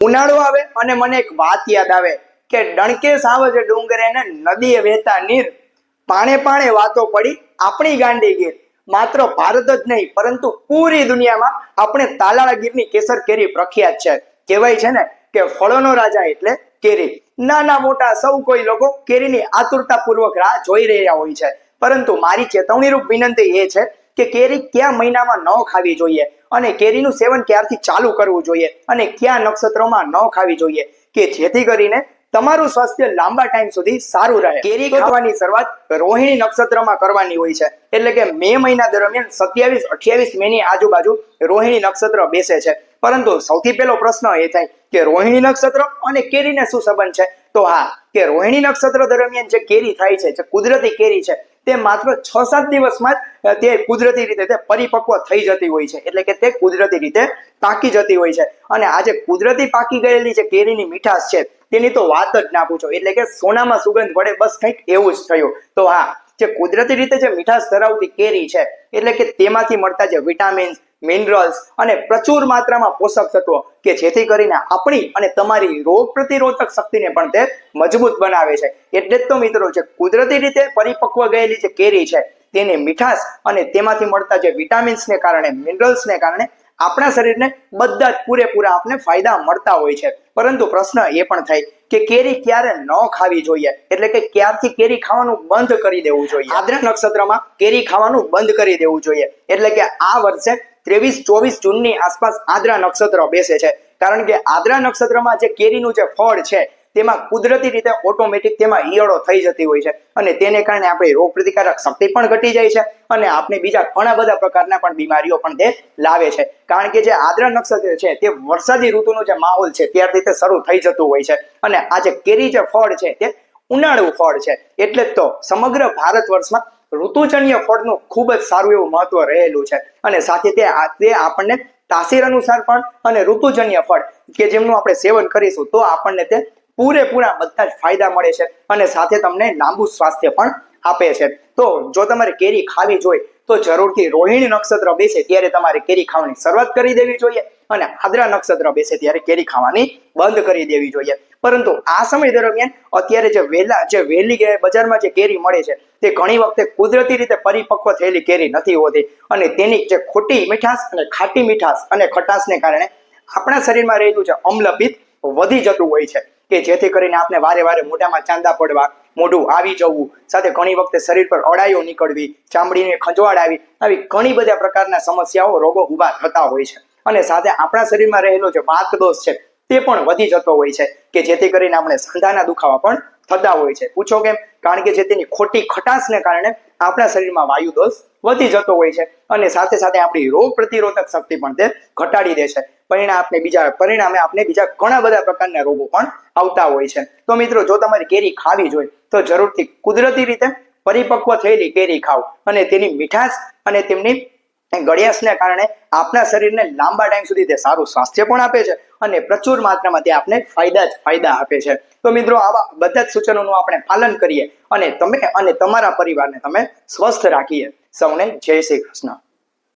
ઉનાળો આવે અને મને એક વાત યાદ આવે કે ડણકે સાવજ ડુંગરે ને નદીએ વહેતા નીર, પાણે પાણે વાતો પડી આપણી ગાંડી ગીર. માત્ર ભારત જ નહીં, પરંતુ પૂરી દુનિયામાં આપણે તાલાળા ગીરની કેસર કેરી પ્રખ્યાત છે. કહેવાય છે ને કે ફળોનો રાજા એટલે કેરી. નાના મોટા સૌ કોઈ લોકો કેરીની આતુરતાપૂર્વક રાહ જોઈ રહ્યા હોય છે. પરંતુ મારી ચેતવણીરૂપ વિનંતી એ છે કે કેરી કયા મહિનામાં ન ખાવી જોઈએ. અને કેરીનું સેવન ક્યારથી ચાલુ કરવું જોઈએ? અને કયા નક્ષત્રોમાં ન ખાવી જોઈએ? કે જેથી કરીને તમારું સ્વાસ્થ્ય લાંબા ટાઈમ સુધી સારું રહે. કેરી ખાવાની શરૂઆત રોહિણી નક્ષત્રમાં કરવાની હોય છે. એટલે કે મે મહિના દરમિયાન સત્યાવીસ અઠ્યાવીસ મે ની આજુબાજુ રોહિણી નક્ષત્ર બેસે છે. પરંતુ સૌથી પહેલો પ્રશ્ન એ થાય કે રોહિણી નક્ષત્ર અને કેરીને શું સંબંધ છે? તો હા કે રોહિણી નક્ષત્ર દરમિયાન જે કેરી થાય છે, જે કુદરતી કેરી છે, તે માત્ર છ સાત દિવસમાં જ તે કુદરતી રીતે તે પરિપક્વ થઈ જતી હોય છે. એટલે કે તે કુદરતી રીતે પાકી જતી હોય છે. અને આજે કુદરતી પાકી ગયેલી જે કેરીની મીઠાશ છે, તેની તો વાત જ ના પૂછો. એટલે કે સોનામાં સુગંધ વડે બસ કંઈક એવું જ થયું. તો હા, જે કુદરતી રીતે જે મીઠાશ ધરાવતી કેરી છે, એટલે કે તેમાંથી મળતા જે વિટામિન્સ મિનરલ્સ અને પ્રચુર માત્રામાં પોષક તત્વો કે જેથી કરીને આપણી અને તમારી રોગ પ્રતિરોધક શક્તિને પણ તે મજબૂત બનાવે છે. એટલે જ તો મિત્રો જે કુદરતી રીતે પરિપક્વ ગયેલી જે કેરી છે, તેની મીઠાશ અને તેમાંથી મળતા જે વિટામિન્સને કારણે મિનરલ્સને કારણે આપણા શરીરને બધા જ પૂરેપૂરા આપને ફાયદા મળતા હોય છે. પરંતુ પ્રશ્ન એ પણ થાય કે કેરી ક્યારે ન ખાવી જોઈએ? એટલે કે ક્યારથી કેરી ખાવાનું બંધ કરી દેવું જોઈએ? આદ્રા નક્ષત્રમાં કેરી ખાવાનું બંધ કરી દેવું જોઈએ. એટલે કે આ વર્ષે ત્રેવીસ, ચોવીસ જૂનની આસપાસ આદ્રા નક્ષત્ર બેસે છે. કારણ કે આદ્રા નક્ષત્રમાં જે કેરીનું જે ફળ છે, તેમાં કુદરતી રીતે ઓટોમેટિક તેમાં ઈયળો થઈ જતી હોય છે. અને તેને કારણે આપણી રોગ પ્રતિકારક શક્તિ પણ ઘટી જાય છે અને આપણે બીજા ઘણા બધા પ્રકારના પણ બીમારીઓ પણ તે લાવે છે. કારણ કે જે આદ્રા નક્ષત્ર છે, તે વરસાદી ઋતુનો જે માહોલ છે ત્યારથી તે શરૂ થઈ જતું હોય છે. અને આ જે કેરી જે ફળ છે, તે ઉનાળુ ફળ છે. એટલે જ તો સમગ્ર ભારત વર્ષમાં ઋતુજન્ય ફળનું ખૂબ જ સારું એવું મહત્વ રહેલું છે. અને સાથે તે આપણને તાસીર અનુસાર પણ અને ઋતુજન્ય ફળ કે જેમનું આપણે સેવન કરીશું તો આપણને તે પૂરેપૂરા બધા જ ફાયદા મળે છે અને સાથે તમને લાંબુ સ્વાસ્થ્ય પણ આપે છે. તો જો તમારે કેરી ખાવી જોઈએ તો જરૂરથી રોહિણી નક્ષત્ર બેસે ત્યારે તમારે કેરી ખાવાની શરૂઆત કરી દેવી જોઈએ. અને આદ્રા નક્ષત્ર બેસે ત્યારે કેરી ખાવાની બંધ કરી દેવી જોઈએ. પરંતુ આ સમય દરમિયાન અત્યારે જે વેલા જે વહેલી બજારમાં જે કેરી મળે છે, તે ઘણી વખતે કુદરતી રીતે પરિપક્વ થયેલી કેરી નથી હોતી. અને તેની જે ખોટી મીઠાશ અને ખાટી મીઠાશ અને ખટાશને કારણે આપણા શરીરમાં રહેલું જે અમ્લપિત વધી જતું હોય છે, કે જેથી કરીને આપણે વારે વારે મોઢામાં ચાંદા પડવા, મોઢું આવી જવું, સાથે ઘણી વખતે શરીર પર અડાઈઓ નીકળવી, ચામડીને ખંજવાળ આવી આવી ઘણી બધા પ્રકારના સમસ્યાઓ, રોગો ઊભા થતા હોય છે. અને સાથે આપણા શરીરમાં રહેલો જે વાત દોષ છે, તે પણ વધી જતો હોય છે, કે જેથી કરીને આપણે સાંધાના દુખાવા પણ થતા હોય છે. પૂછો કેમ? કારણ કે જે તેની ખોટી ખટાશને કારણે આપણા શરીરમાં વાયુ દોષ વધી જતો હોય છે અને સાથે સાથે આપણી રોગ પ્રતિરોધક શક્તિ પણ તે ઘટાડી દે છે. પરિણામ આપણે બીજા, પરિણામે આપણે બીજા ઘણા બધા પ્રકારના રોગો પણ આવતા હોય છે. તો મિત્રો, જો તમારે કેરી ખાવી જોઈએ તો જરૂરથી કુદરતી રીતે પરિપક્વ થયેલી કેરી ખાવ અને તેની મીઠાશ અને તેમની ગળિયાશને કારણે આપણા શરીરને લાંબા ટાઈમ સુધી તે સારું સ્વાસ્થ્ય પણ આપે છે અને પ્રચુર માત્રામાં તે આપને ફાયદા જ ફાયદા આપે છે. તો મિત્રો, આવા બધા જ સૂચનોનું આપણે પાલન કરીએ અને તમે અને તમારા પરિવારને તમે સ્વસ્થ રાખીએ. સૌને જય શ્રી કૃષ્ણ.